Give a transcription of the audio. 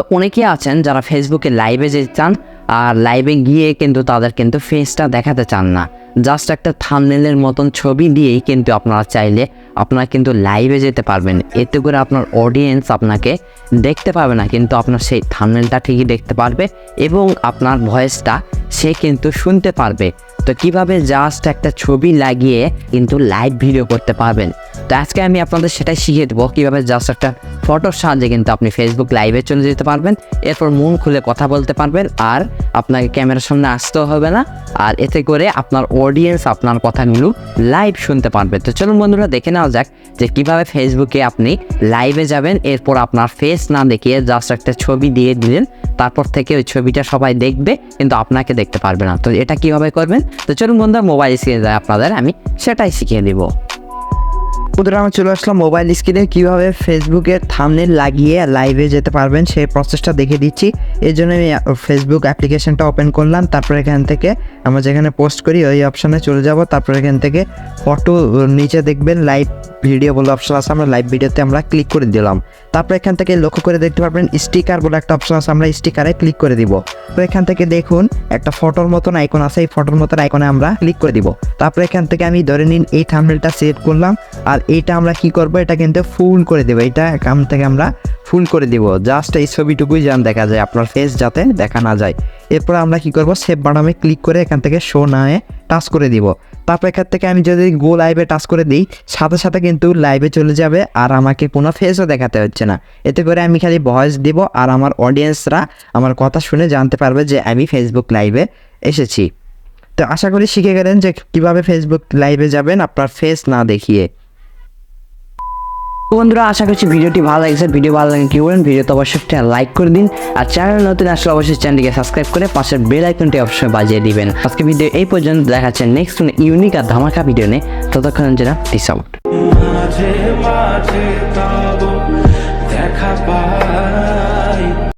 তো অনেকেই আছেন যারা ফেসবুকে লাইভে যেতে চান আর লাইভে গিয়ে কিন্তু তাদের কিন্তু ফেসটা দেখাতে চান না। জাস্ট একটা থামনেলের মতন ছবি দিয়েই কিন্তু আপনারা চাইলে আপনারা কিন্তু লাইভে যেতে পারবেন। এতে করে আপনার অডিয়েন্স আপনাকে দেখতে পাবে না, কিন্তু আপনার সেই থামনেলটা ঠিকই দেখতে পারবে এবং আপনার ভয়েসটা সে কিন্তু শুনতে পারবে। তো কীভাবে জাস্ট একটা ছবি লাগিয়ে কিন্তু লাইভ ভিডিও করতে পারবেন? তো আজকে আমি আপনাদের সেটাই শিখিয়ে দেবো কীভাবে জাস্ট একটা ফটোর সাহায্যে কিন্তু আপনি ফেসবুক লাইভে চলে যেতে পারবেন। এরপর মন খুলে কথা বলতে পারবেন আর আপনাকে ক্যামেরার সামনে আসতেও হবে না। আর এতে করে আপনার অডিয়েন্স আপনার কথাগুলো লাইভ শুনতে পারবে। তো চলুন বন্ধুরা, দেখে নেওয়া যাক যে কীভাবে ফেসবুকে আপনি লাইভে যাবেন। এরপর আপনার ফেস না দেখিয়ে জাস্ট একটা ছবি দিয়ে দিলেন। তারপর থেকে ওই ছবিটা সবাই দেখবে, কিন্তু আপনাকে দেখতে পারবে না। তো এটা কীভাবে করবেন? তো চলুন বন্ধুরা মোবাইল স্ক্রিনে যায় আপনাদের, আমি সেটাই শিখিয়ে দিব। বন্ধুরা, আমি চলে আসলাম মোবাইল স্ক্রিনে কীভাবে ফেসবুকে থামনে লাগিয়ে লাইভে যেতে পারবেন সেই প্রসেসটা দেখে দিচ্ছি। এর জন্য আমি ফেসবুক অ্যাপ্লিকেশনটা ওপেন করলাম। তারপর এখান থেকে আমরা যেখানে পোস্ট করি, ওই অপশানে চলে যাব। তারপর এখান থেকে ফটো নিচে দেখবেন লাইভ ভিডিও বলে অপশন আছে, আমরা লাইভ ভিডিওতে আমরা ক্লিক করে দিলাম। তারপর এখান থেকে লক্ষ্য করে দেখতে পারবেন স্টিকার বলে একটা অপশন আছে, আমরা স্টিকারে ক্লিক করে দিব। তো এখান থেকে দেখুন, একটা ফটোর মতন আইকন আছে, এই ফটোর মতন আইকনে আমরা ক্লিক করে দিব। তারপর এখান থেকে আমি ধরে নিন, এই থাম্বনেলটা সেট করলাম, আর এইটা আমরা কি করব, এটা কিন্তু ফুল করে দেবো। এটা এখান থেকে আমরা ফুল করে দিব। জাস্ট এই ছবিটুকুই যেন দেখা যায়, আপনার ফেস যাতে দেখা না যায়। এরপর আমরা কি করব? সেভ বাটনে ক্লিক করে এখান থেকে শো নায়ে টাচ করে দিব। তারপর এখান থেকে আমি যদি গো লাইভে টাচ করে দিই, সাথে সাথে কিন্তু লাইভে চলে যাবে আর আমাকে কোনো ফেসও দেখাতে হচ্ছে না। এতে করে আমি খালি ভয়েস দিব আর আমার অডিয়েন্সরা আমার কথা শুনে জানতে পারবে যে আমি ফেসবুক লাইভে এসেছি। তো আশা করি শিখে গেলেন যে কীভাবে ফেসবুক লাইভে যাবেন আপনার ফেস না দেখিয়ে। তো বন্ধুরা, আশা করছি ভিডিওটি ভালো লাগছে। ভিডিও ভালো লাগে কী বলেন, ভিডিওতে অবশ্যই লাইক করে দিন। আর চ্যানেল নতুন আসলে অবশ্যই চ্যানেলটিকে সাবস্ক্রাইব করে পাশের বেল আইকনটি অবশ্যই বাজিয়ে দিবেন। আজকে ভিডিও এই পর্যন্ত দেখাচ্ছে নেক্সট ইউনিক আর ধামাকা ভিডিও নিয়ে। ততক্ষণ যেন পিস আউট দেখা